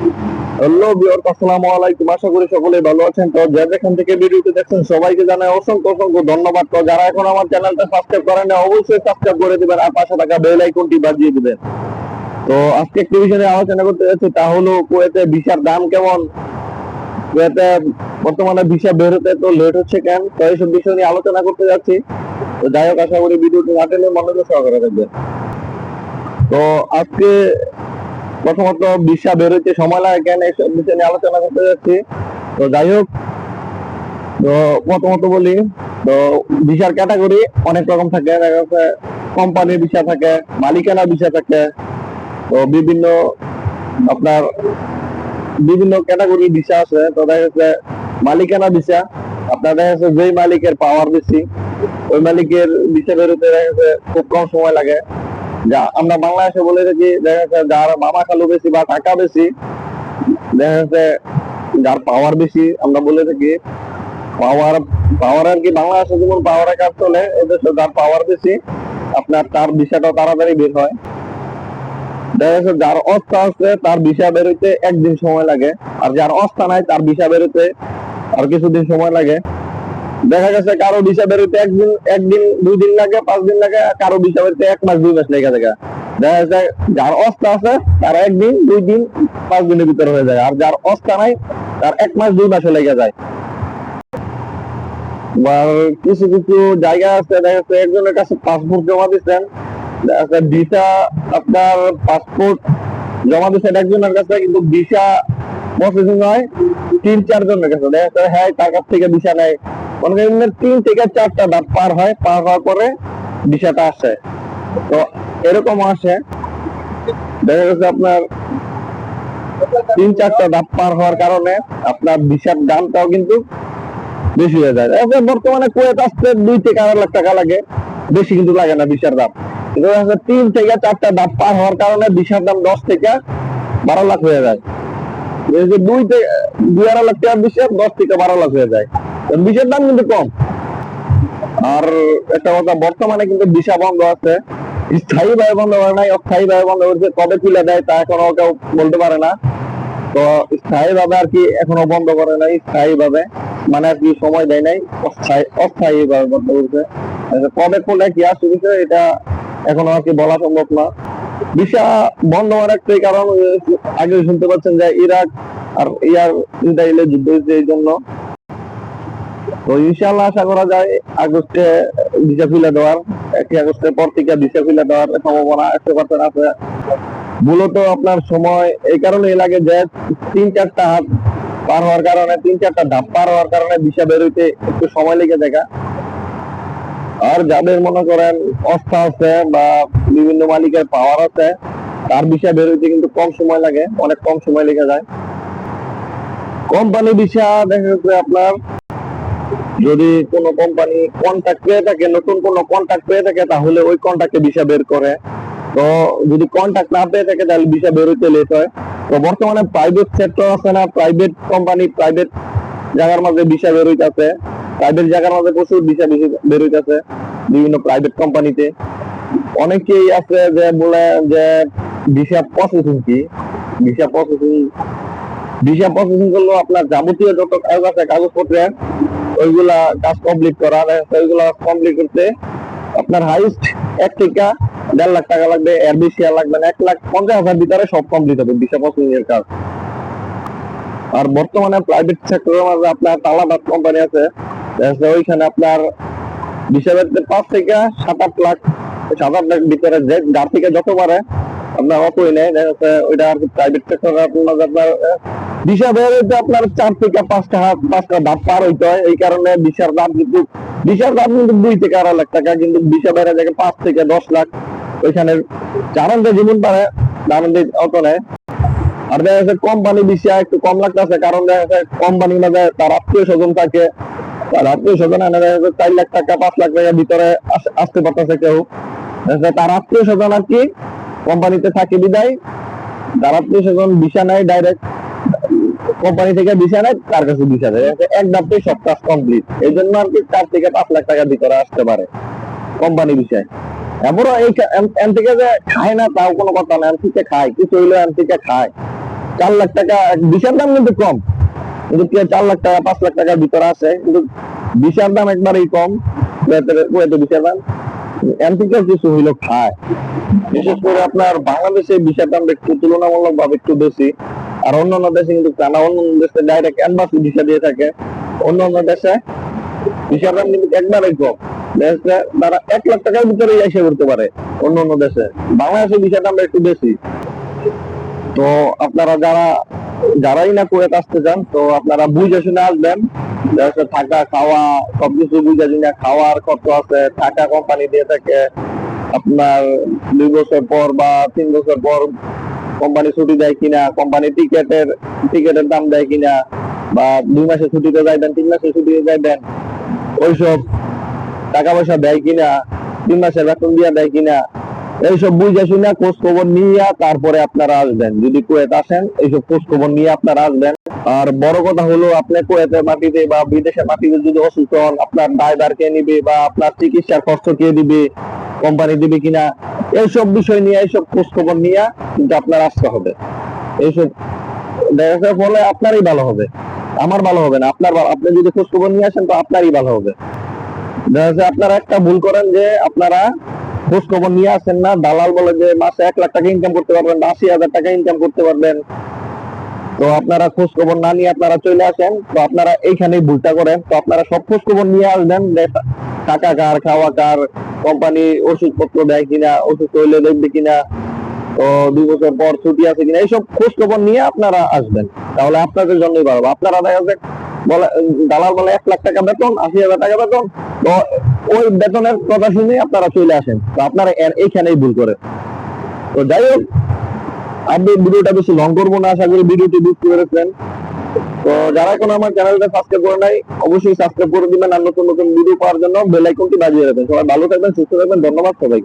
Hello বিয়র আসসালামু আলাইকুম। আশা করি সকলে ভালো আছেন। তো যে যেখান থেকে ভিডিওটি দেখছেন, সবাইকে জানাই অসংখ্য অসংখ্য ধন্যবাদ। তো যারা এখন আমার চ্যানেলটা সাবস্ক্রাইব করেন না অবশ্যই সাবস্ক্রাইব করে দিবেন আর পাশে থাকা বেল আইকনটি বাজিয়ে দিবেন। তো আজকে একটি বিষয় আলোচনা করতে যাচ্ছি, তা হলো কুয়েতে ভিসার দাম কেমন? কুয়েতে বর্তমানে ভিসা বের হতে তো লেট হচ্ছে কেন? তো এইসব বিষয় নিয়ে আলোচনা করতে যাচ্ছি। তো যাই হোক, আশা করি ভিডিওটি না টেনে মনোযোগ সহকারে দেখবেন। তো আজকে প্রথমত ভিসা বের হইতে সময় লাগে কেন এইসব বিষয় নিয়ে আলোচনা করতে যাচ্ছি। তো যাই হোক, তো প্রথমত বলি, তো ভিসার ক্যাটাগরি অনেক রকম থাকে। কোম্পানির ভিসা থাকে মালিকানা ভিসা থাকে। তো বিভিন্ন আপনার বিভিন্ন ক্যাটাগরি ভিসা আছে। তো দেখা যাচ্ছে মালিকানা ভিসা আপনার দেখা যাচ্ছে যেই মালিকের পাওয়ার বেশি, ওই মালিকের ভিসা বেরোতে দেখা যাচ্ছে খুব কম সময় লাগে। যা, আমরা বাংলাদেশে বলে থাকি, দেখা যাচ্ছে যার মামা খালু বেশি বা টাকা বেশি, দেখা যাচ্ছে যার পাওয়ার বেশি, আমরা বলে থাকি পাওয়ার পাওয়ার আর কি বাংলাদেশে যেমন পাওয়ারের কাজ চলে এদেশে যার পাওয়ার বেশি, আপনার তার ভিসাটা তাড়াতাড়ি বের হয়। দেখা যাচ্ছে যার অস্তা আছে তার ভিসা বেরোতে একদিন সময় লাগে, আর যার অস্তা নাই তার ভিসা বেরোতে আর কিছুদিন সময় লাগে। দেখা গেছে কারও ভিসা বেরোতে একদিন একদিন দুই দিন লাগে পাঁচ দিন লাগে, কারও ভিসা বেরোতে এক মাস, দুই মাস লেগে যায় দেখা যাচ্ছে যার অস্তা আছে, তার একদিন দুই দিন পাঁচ দিনের ভিতরে হয়ে যায়। আর যার অস্তা নাই, তার এক মাস, দুই মাসে লেগে যায়। বা কিছু কিছু জায়গা আছে, দেখা যাচ্ছে একজনের কাছে পাসপোর্ট জমা দিচ্ছেন ভিসা আপনার পাসপোর্ট জমা দিচ্ছেন একজনের কাছে, কিন্তু ভিসা প্রসেসিং হয় তিন চার জনের কাছে। দেখা যাচ্ছে হ্যাঁ কাছ থেকে ভিসা নেয়। তিন থেকে চারটা ধাপ পার হয়, পার হওয়ার পরে আসে। তো এরকম আসে, দেখা গেছে আপনার তিন চারটা ধাপ পার হওয়ার কারণে আপনার দামটাও কিন্তু বেশি হয়ে যায়। বর্তমানে কুয়েত আসতে দুই থেকে আড়াই লাখ টাকা লাগে, বেশি কিন্তু লাগে না ভিসার দাম। কিন্তু তিন থেকে চারটা ধাপ পার হওয়ার কারণে ভিসার দাম দশ থেকে বারো লাখ হয়ে যায়। দুই থেকে, দুই আড়াই লাখ টাকা ভিসা দশ থেকে বারো লাখ হয়ে যায়। ভিসার দাম কিন্তু কম। আর একটা কথা বর্তমানে কিন্তু ভিসা বন্ধ আছে। স্থায়ী ভাবে বন্ধ করে নাই অস্থায়ী ভাবে বন্ধ করেছে কবে তুলে দেয় তা এখনও কেউ বলতে পারে না। তো স্থায়ী ভাবে আর কি এখনও বন্ধ করে নাই স্থায়ী ভাবে মানে আর কি সময় দেয় নাই অস্থায়ী ভাবে বন্ধ করেছে। আচ্ছা, কবে খুলে কি আসছে এটা এখনও আর কি বলা সম্ভব না। ভিসা বন্ধ হওয়ার একটাই কারণ আগে শুনতে পাচ্ছেন যে ইরাক আর ইয়ার ইসরায়েলের যুদ্ধ হয়েছে এই জন্য। তো ইনশাআল্লাহ আশা করা যায় আগস্টে ভিসা দেওয়ার, একই আগস্টের পর থেকে ভিসা দেওয়ার সম্ভাবনা একশো পার্সেন্ট আছে। মূলত আপনার সময় এই কারণে যে তিন চারটা হাত পার হওয়ার কারণে, তিন চারটা ধাপ পার হওয়ার কারণে ভিসা বেরোইতে একটু সময় লেগে দেখা আর যাদের মনে করেন অস্থা আছে বা বিভিন্ন মালিকের পাওয়ার আছে, তার ভিসা বেরোইতে কিন্তু কম সময় লাগে, অনেক কম সময় লেগে যায়। কোম্পানি ভিসা দেখা যাচ্ছে আপনার যদি কোনো কোম্পানি কন্ট্যাক্ট পেয়ে থাকে, নতুন কোনো কন্ট্যাক্ট পেয়ে থাকে, তাহলে ওই কন্ট্যাক্টে ভিসা বের করে। তো যদি কন্ট্যাক্ট না পেয়ে থাকে, তাহলে ভিসা বের হইতে লেট হয়। তো বর্তমানে প্রাইভেট সেক্টর আছে না প্রাইভেট কোম্পানি প্রাইভেট জায়গার মাঝে ভিসা বের হইতেছে। প্রাইভেট জায়গার মাঝে প্রচুর ভিসা বের হইতেছে, বিভিন্ন প্রাইভেট কোম্পানিতে অনেকেই আছে যে বলে যে ভিসা প্রসেসিং কি? ভিসা প্রসেসিং ভিসা প্রসেসিং করলেও আপনার যাবতীয় যত কাগজ আছে কাগজপত্রের ওইগুলা কাজ কমপ্লিট করা। ওইগুলা কমপ্লিট করতে আপনার হাইস্ট এক থেকে দেড় লাখ টাকা লাগবে, এর বেশি আর লাগবে না। এক লাখ পঞ্চাশ হাজার ভিতরে সব কমপ্লিট হবে ভিসা প্রসেসিং এর কাজ। আর বর্তমানে প্রাইভেট সেক্টরের মাঝে আপনার তালাবাদ কোম্পানি আছে। ওইখানে আপনার ভিসা পাঁচ থেকে সাত আট লাখ, সাত আট লাখ ভিতরে যে যার থেকে যত পারে ওইটা আর প্রাইভেট সেক্টরে আপনার আপনার চার থেকে পাঁচটা হাত, পাঁচটা পার হইতে হয়, এই কারণে দাম কিন্তু দাম কিন্তু দুই থেকে আড়াই লাখ টাকা, কিন্তু বেড়ে যায় পাঁচ থেকে দশ লাখ, ওইখানে পারে অত আর দেখা যাচ্ছে কোম্পানি ভিসা একটু কম লাগতেছে, কারণ দেখা যাচ্ছে কোম্পানি মাঝে তার আত্মীয় স্বজন থাকে, তার আত্মীয় স্বজন এনে দেখা যাচ্ছে চার লাখ টাকা, পাঁচ লাখ টাকার ভিতরে আসতে পারতেছে কেউ। তার আত্মীয় স্বজন আর কি কোম্পানিতে থাকে বিদায় আত্মীয় স্বজন ভিসা নেয় ডাইরেক্ট কোম্পানি থেকে ভিসা নেয়, তার কাছে ভিসা দেয়। এক ধাপে সব কাজ কমপ্লিট এই জন্য আর কি চার থেকে পাঁচ লাখ টাকার ভিতরে আসতে পারে কোম্পানি বিষয় এবারও এই এম- থেকে যে খায় না, তাও কোনো কথা না। এম থেকে খায়, কিছু হইলেও এম থেকে খায়। চার লাখ টাকা বিশার দাম কিন্তু কম। কিন্তু চার লাখ টাকা, পাঁচ লাখ টাকার ভিতরে আছে। কিন্তু বিশার দাম একবারেই কম। কুয়েতে বিশার দাম। হইল খায়। বিশেষ করে আপনার বাংলাদেশে দামটা একটু তুলনামূলক ভাবে একটু বেশি। আর অন্যান্য দেশে কিন্তু তা না অন্যান্য দেশে ডাইরেক্ট ভিসা দিয়ে থাকে। অন্যান্য দেশে দাম কিন্তু একবারেই কম। দেশে তারা এক লাখ টাকার ভিতরে এসে করতে পারে অন্য অন্য দেশে। বাংলাদেশে ভিসার দামটা একটু বেশি। তো আপনারা যারা যারাই না কুয়েত আসতে চান তো আপনারা বুঝে শুনে আসবেন। থাকা, খাওয়া, সবকিছু বুঝে শুনে খাওয়ার খরচ আছে, থাকা কোম্পানি দিয়ে থাকে। আপনার দুই বছর পর বা তিন বছর পর কোম্পানি ছুটি দেয় কিনা কোম্পানি টিকেটের টিকেটের দাম দেয় কিনা, বা দুই মাসে ছুটিতে যাইবেন, তিন মাসে ছুটিতে যাইবেন, ওইসব টাকা পয়সা দেয় কিনা, তিন মাসের বেতন দিয়া দেয় কিনা এইসব বুঝে শুনে খোঁজ খবর নিয়ে তারপরে আপনারা আসবেন। যদি কুয়েত আসেন, এইসব খোঁজ খবর নিয়ে আপনারা আসবেন। আর বড় কথা হলো, আপনি কুয়েতের মাটিতে বা বিদেশের মাটিতে যদি অসুস্থ হন, আপনার ড্রাইভার কে নিবে বা আপনার চিকিৎসার খরচ কে দিবে কোম্পানি দিবে কিনা, এইসব বিষয় নিয়ে, এইসব খোঁজ খবর নিয়ে কিন্তু আপনার আসতে হবে। এইসব দেখার ফলে আপনারই ভালো হবে। আমার ভালো হবে না। আপনার আপনি যদি খোঁজ খবর নিয়ে আসেন, তো আপনারই ভালো হবে। দেখা যাচ্ছে আপনারা একটা ভুল করেন যে আপনারা খোঁজ খবর নিয়ে আসেন না। দালাল বলে যে মাসে এক লাখ টাকা ইনকাম করতে পারবেন আশি হাজার টাকা ইনকাম করতে পারবেন। তো আপনারা খোঁজ খবর না নিয়ে আপনারা চলে আসেন। তো আপনারা এইখানেই ভুলটা করেন। তো আপনারা সব খোঁজ খবর নিয়ে আসবেন টাকা কার, খাওয়া কার কোম্পানি ওষুধপত্র দেয় কিনা, ওষুধ হইলে দেখবে কিনা, তো দুই বছর পর ছুটি আছে কিনা, এইসব খোঁজ খবর নিয়ে আপনারা আসবেন। তাহলে আপনাদের জন্যই ভালো। আপনারা দেখা যাচ্ছে বলে দালাল বলে, এক লাখ টাকা বেতন, আশি হাজার টাকা বেতন। তো ওই বেতনের কথা শুনে আপনারা চলে আসেন। তো আপনারা এইখানেই ভুল করে তো যাই হোক, আমি ভিডিওটা বেশি লং করব না, আশা করি ভিডিওটি বুঝতে পেরেছেন। তো যারা এখন আমার চ্যানেলটা সাবস্ক্রাইব করে নাই, অবশ্যই সাবস্ক্রাইব করে দিবেন আর নতুন নতুন ভিডিও পাওয়ার জন্য বেল আইকনটি বাজিয়ে রাখবেন। সবাই ভালো থাকবেন, সুস্থ থাকবেন, ধন্যবাদ সবাই